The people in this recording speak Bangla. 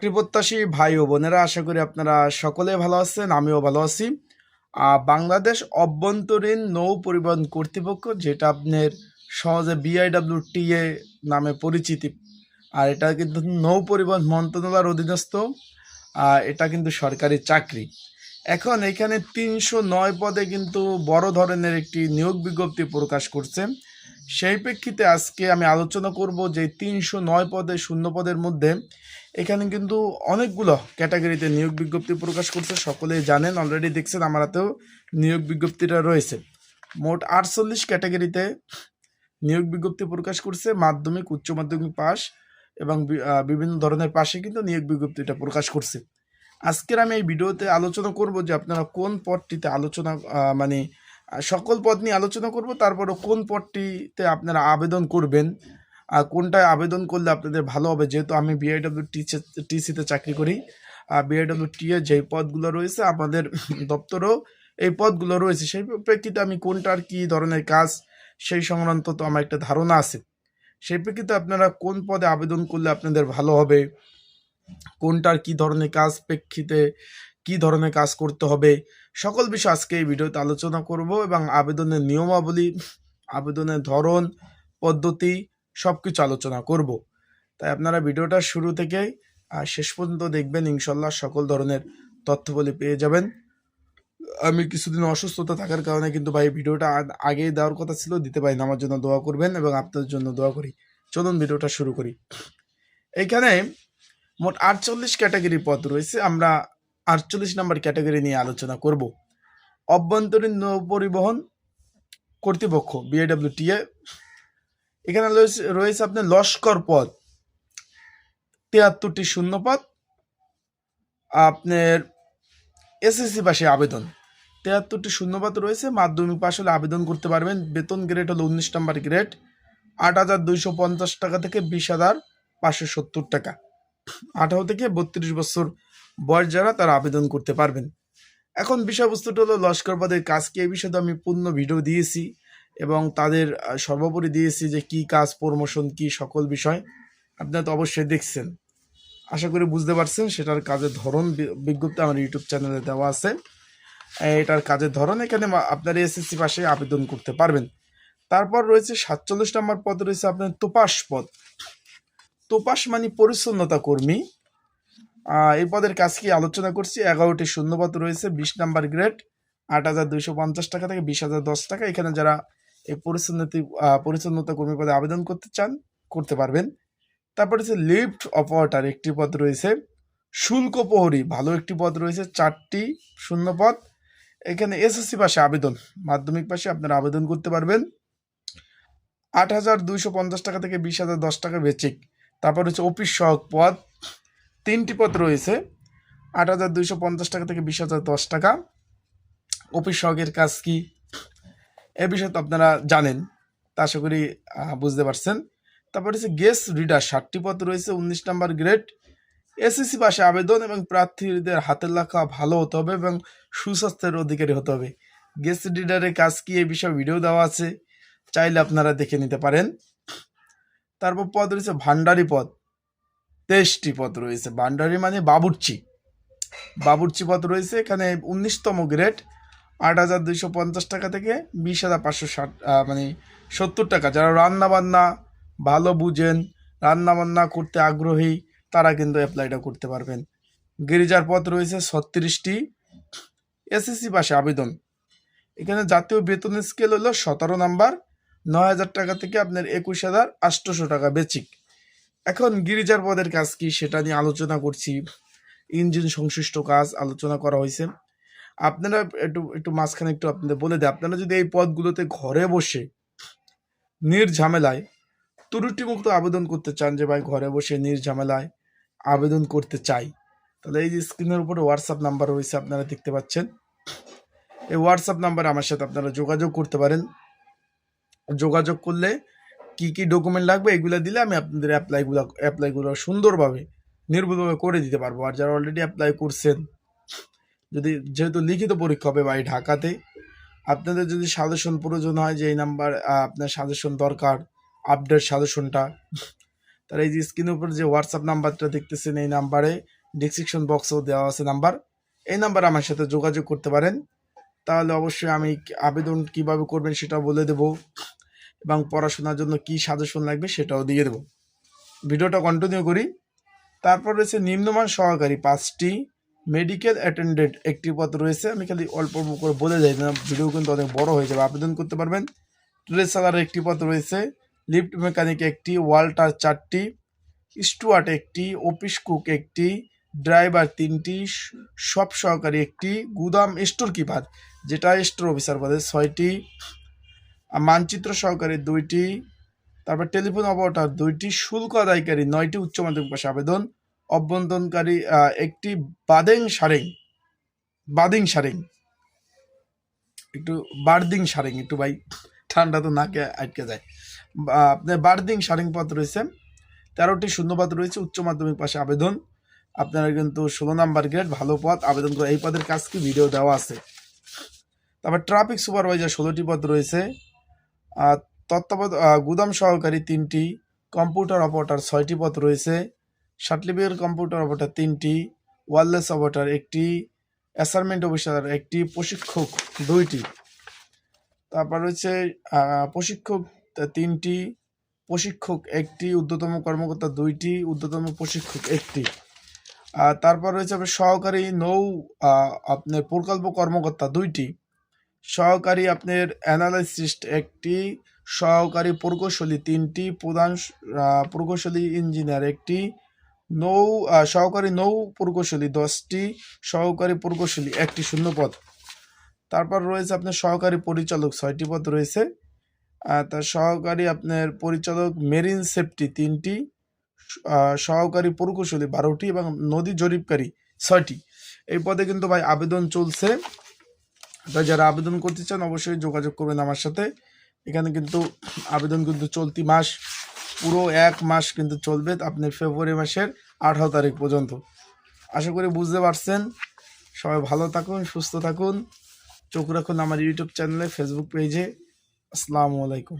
চাকরি প্রত্যাশী ভাই ও বোনেরা, আশা করি আপনারা সকলে ভালো আছেন, আমিও ভালো আছি। বাংলাদেশ অভ্যন্তরীণ নৌ পরিবহন কর্তৃপক্ষ, যেটা আপনার সহজে বিআইডব্লিউটিএ নামে পরিচিতি। আর এটা কিন্তু নৌ পরিবহন মন্ত্রণালয়ের অধীনস্থ এটা কিন্তু সরকারি চাকরি। এখন এখানে তিনশো নয় পদে কিন্তু বড় ধরনের একটি নিয়োগ বিজ্ঞপ্তি প্রকাশ করছে। সেই প্রেক্ষিতে আজকে আমি আলোচনা করব যে তিনশো নয় পদে শূন্য পদের মধ্যে এখানে কিন্তু অনেকগুলো ক্যাটাগরিতে নিয়োগ বিজ্ঞপ্তি প্রকাশ করছে। সকলেই জানেন অলরেডি দেখছেন, আমার হাতেও নিয়োগ বিজ্ঞপ্তিটা রয়েছে। মোট আটচল্লিশ ক্যাটাগরিতে নিয়োগ বিজ্ঞপ্তি প্রকাশ করছে। মাধ্যমিক, উচ্চ মাধ্যমিক পাস এবং বিভিন্ন ধরনের পাশে কিন্তু নিয়োগ বিজ্ঞপ্তিটা প্রকাশ করছে। আজকের আমি এই ভিডিওতে আলোচনা করব যে আপনারা কোন পদটিতে আলোচনা মানে সকল পদ নিয়ে আলোচনা করব তারপরে কোন পদটিতে আপনারা আবেদন করবেন আর কোনটায় আবেদন করলে আপনাদের ভালো হবে, যেহেতু আমি বিআইডব্লিউ টিসিতে চাকরি করি, আর বিআইডব্লিউ টি এর যে পদগুলো রয়েছে আমাদের দপ্তরেও এই পদগুলো রয়েছে, সেই প্রেক্ষিতে আমি কোনটার কি ধরনের কাজ সেই সংক্রান্ত তো আমার একটা ধারণা আছে। সেই প্রেক্ষিতে আপনারা কোন পদে আবেদন করলে আপনাদের ভালো হবে, কোনটার কি ধরনের কাজ প্রেক্ষিতে কি ধরনের কাজ করতে হবে? সকল বিষয় আজকে এই ভিডিওতে আলোচনা করব এবং আবেদনের নিয়মাবলী, আবেদনের ধরন, পদ্ধতি সব কিছু আলোচনা করব। তাই আপনারা ভিডিওটা শুরু থেকে শেষ পর্যন্ত দেখবেন ইনশাল্লাহ সকল ধরনের তথ্যবলী পেয়ে যাবেন। আমি কিছুদিন অসুস্থতা থাকার কারণে কিন্তু ভাই ভিডিওটা আ- আগেই দেওয়ার কথা ছিল, দিতে পারি না আমার জন্য দোয়া করবেন এবং আপনাদের জন্য দোয়া করি। চলুন ভিডিওটা শুরু করি। এইখানে মোট আটচল্লিশ ক্যাটাগরি পদ রয়েছে। আমরা আটচল্লিশ নাম্বার ক্যাটাগরি নিয়ে আলোচনা করব। অভ্যন্তরীণ নৌ পরিবহন কর্তৃপক্ষ বিএডব্লিউটিএ এখানে রয়েছে আপনার লস্কর পদ তিয়াত্তরটি শূন্য পদ আপনার এসএসসি পাশে আবেদন, তিয়াত্তরটি শূন্যপদ রয়েছে, মাধ্যমিক পাশ হলে আবেদন করতে পারবেন, বেতন গ্রেড হলো উনিশ নম্বর গ্রেড আট হাজার দুইশো পঞ্চাশ টাকা থেকে বিশ হাজার পাঁচশো সত্তর টাকা, আঠারো থেকে বত্রিশ বছর বয়স যারা, তারা আবেদন করতে পারবেন। এখন বিষয়বস্তুটা হলো, লস্কর পদের কাজ কি? এই বিষয়ে আমি পূর্ণ ভিডিও দিয়েছি এবং তাদের সর্বোপরি দিয়েছি যে কি কাজ, প্রমোশন কি, সকল বিষয় আপনারা তো অবশ্যই দেখছেন। আশা করি বুঝতে পারছেন, সেটার কাজের ধরন বিজ্ঞপ্তি আমার ইউটিউব চ্যানেলে দেওয়া আছে। এটার কাজের ধরন এখানে আপনার এসএসসি পাশে আবেদন করতে পারবেন। তারপর রয়েছে সাতচল্লিশ নম্বর পদ, রয়েছে আপনার তোপাস পদ। তোপাস মানে পরিচ্ছন্নতা কর্মী। এই পদের কাজ কি আলোচনা করছি? এগারোটি শূন্যপদ রয়েছে, বিশ নাম্বার গ্রেড, আট হাজার দুইশো পঞ্চাশ টাকা থেকে বিশ হাজার দশ টাকা। এখানে যারা এই পরিচ্ছন্নতি পরিচ্ছন্নতা কর্মী পদে আবেদন করতে চান, করতে পারবেন। তারপর হচ্ছে লিফট অপারেটর একটি পদ রয়েছে, শুল্ক প্রহরী, ভালো একটি পদ রয়েছে, চারটি শূন্য পদ এখানে এসএসসি পাশে আবেদন, মাধ্যমিক পাশে আপনারা আবেদন করতে পারবেন। আট হাজার দুইশো পঞ্চাশ টাকা থেকে বিশ হাজার দশ টাকা বেচিক। তারপর হচ্ছে অফিস সহক পদ তিনটি পদ রয়েছে। আট হাজার দুইশো পঞ্চাশ টাকা থেকে বিশ হাজার দশ টাকা। অফিস সহকের কাজ কি? এ বিষয়ে তো আপনারা জানেন, তা আশা করি বুঝতে পারছেন। তারপর হচ্ছে গেস্ট রিডার ষাটটি পদ রয়েছে, উনিশ নাম্বার গ্রেড এসএসসি পাশে আবেদন এবং প্রার্থীদের হাতের লেখা ভালো হতে হবে এবং সুস্বাস্থ্যের অধিকারী হতে হবে। গেস্ট রিডারের কাজ কি? এই বিষয়ে ভিডিও দেওয়া আছে, চাইলে আপনারা দেখে নিতে পারেন। তারপর পদ রয়েছে, ভান্ডারি পদ। তেইশটি পদ রয়েছে। ভান্ডারি মানে বাবুর্চি। বাবুর্চি পদ রয়েছে এখানে উনিশতম গ্রেড আট হাজার দুইশো পঞ্চাশ টাকা থেকে বিশ হাজার পাঁচশো ষাট মানে সত্তর টাকা। যারা রান্নাবান্না ভালো বুঝেন, রান্নাবান্না করতে আগ্রহী, তারা কিন্তু অ্যাপ্লাইটা করতে পারবেন। গিরিজার পথ রয়েছে ছত্রিশটি। এসএসসি পাশে আবেদন। এখানে জাতীয় বেতন স্কেল হলো সতেরো নাম্বার নয় হাজার টাকা থেকে আপনার একুশ হাজার আটশোশো টাকা বেচিক এখন গিরিজার পদের কাজ কি সেটা নিয়ে আলোচনা করছি। ইঞ্জিন সংশ্লিষ্ট কাজ আলোচনা করা হয়েছে। আপনারা একটু একটু মাঝখানে একটু আপনাদের বলে দেয় আপনারা যদি এই পদগুলোতে ঘরে বসে নির্ঝামেলায় ত্রুটিমুক্ত আবেদন করতে চান যে ভাই ঘরে বসে নির্ঝামেলায় আবেদন করতে চাই, তাহলে এই যে স্ক্রিনের উপরে হোয়াটসঅ্যাপ নাম্বার রয়েছে, আপনারা দেখতে পাচ্ছেন। এই হোয়াটসঅ্যাপ নাম্বারে আমার সাথে আপনারা যোগাযোগ করতে পারেন। যোগাযোগ করলে কি কি ডকুমেন্ট লাগবে এগুলো দিলে আমি আপনাদের অ্যাপ্লাইগুলো অ্যাপ্লাইগুলো সুন্দরভাবে, নির্ভুলভাবে করে দিতে পারব। আর যারা অলরেডি অ্যাপ্লাই করছেন, যদি যেহেতু লিখিত পরীক্ষা হবে ভাই ঢাকাতে, আপনাদের যদি সাজেশন প্রয়োজন হয় যে এই নাম্বার আপনার সাজেশন দরকার আপডেট সাজেশনটা তার এই যে স্ক্রিনের উপর যে হোয়াটসঅ্যাপ নাম্বারটা দেখতেছেন, এই নাম্বারে ডিসক্রিপশন বক্সেও দেওয়া আছে নাম্বার এই নাম্বারে আমার সাথে যোগাযোগ করতে পারেন। তাহলে অবশ্যই আমি আবেদন কীভাবে করবেন সেটা বলে দেব। এবং পড়াশোনার জন্য কি সাজেশন লাগবে সেটাও দিয়ে দেব। ভিডিওটা কন্টিনিউ করি। তারপর রয়েছে নিম্নমান সহকারী পাঁচটি মেডিকেল অ্যাটেন্ডেন্ট একটি পদ রয়েছে। আমি খালি অল্প অল্প করে বলে যাই না ভিডিও কিন্তু অনেক বড় হয়ে যাবে। আবেদন করতে পারবেন। ট্রেসালার একটি পদ রয়েছে। লিফট মেকানিক একটি, ওয়াল্টার চারটি, স্টুয়ার্ট একটি, অফিস কুক একটি, ড্রাইভার তিনটি, সব সহকারী একটি, গুদাম স্টোর কিপার যেটা স্টোর অফিসার পদে ছয়টি মানচিত্র সহকারী দুইটি তারপর টেলিফোন অপারেটর দুইটি শুল্ক আদায়কারী নয়টি উচ্চ মাধ্যমিক পাশে আবেদন অভ্যন্তরকারী আহ, একটি বাদেং সারেং বাদিং সারেং। একটু বার্দিং সারেং একটু ভাই ঠান্ডা তো নাকে আটকে যায়। আপনার বার্দিং সারেং পদ রয়েছে তেরোটি শূন্যপদ রয়েছে উচ্চ মাধ্যমিক পাশে আবেদন। আপনারা কিন্তু ষোলো নাম্বার গ্রেড ভালো পদ আবেদন করে এই পদের কাজ কি ভিডিও দেওয়া আছে। তারপর ট্রাফিক সুপারভাইজার ষোলোটি পদ রয়েছে তত্ত্বাবধ গুদাম সহকারী তিনটি কম্পিউটার অপারেটর ছয়টি পদ রয়েছে। সার্টিফিকেট কম্পিউটার অপারেটর তিনটি ওয়ারলেস অপারেটর একটি অ্যাসাইনমেন্ট অফিসার একটি, প্রশিক্ষক দুইটি। তারপর রয়েছে প্রশিক্ষক তিনটি, প্রশিক্ষক একটি, ঊর্ধ্বতম কর্মকর্তা দুইটি, ঊর্ধ্বতম প্রশিক্ষক একটি। আর তারপর রয়েছে আপনার সহকারী নৌ আপনার প্রকল্প কর্মকর্তা দুইটি। সহকারী আপনার অ্যানালাইসিস্ট একটি, সহকারী প্রকৌশলী তিনটি, প্রধান প্রকৌশলী ইঞ্জিনিয়ার একটি, নৌ সহকারী নৌ প্রকৌশলী দশটি, সহকারী প্রকৌশলী একটি শূন্য পদ। তারপর রয়েছে আপনার সহকারী পরিচালক ছয়টি পদ রয়েছে। তার সহকারী আপনার পরিচালক মেরিন সেফটি তিনটি সহকারী প্রকৌশলী বারোটি এবং নদী জরিপকারী ছয়টি। এই পদে কিন্তু ভাই আবেদন চলছে। তাই যারা আবেদন করতে চান, অবশ্যই যোগাযোগ করবেন আমার সাথে। এখানে কিন্তু আবেদন কিন্তু চলতি মাস, পুরো এক মাস কিন্তু চলবে আপনি ফেব্রুয়ারি মাসের আঠারো তারিখ পর্যন্ত। আশা করি বুঝতে পারছেন। সবাই ভালো থাকুন, সুস্থ থাকুন। চোখ রাখুন আমার ইউটিউব চ্যানেলে, ফেসবুক পেজে। আসসালামু আলাইকুম।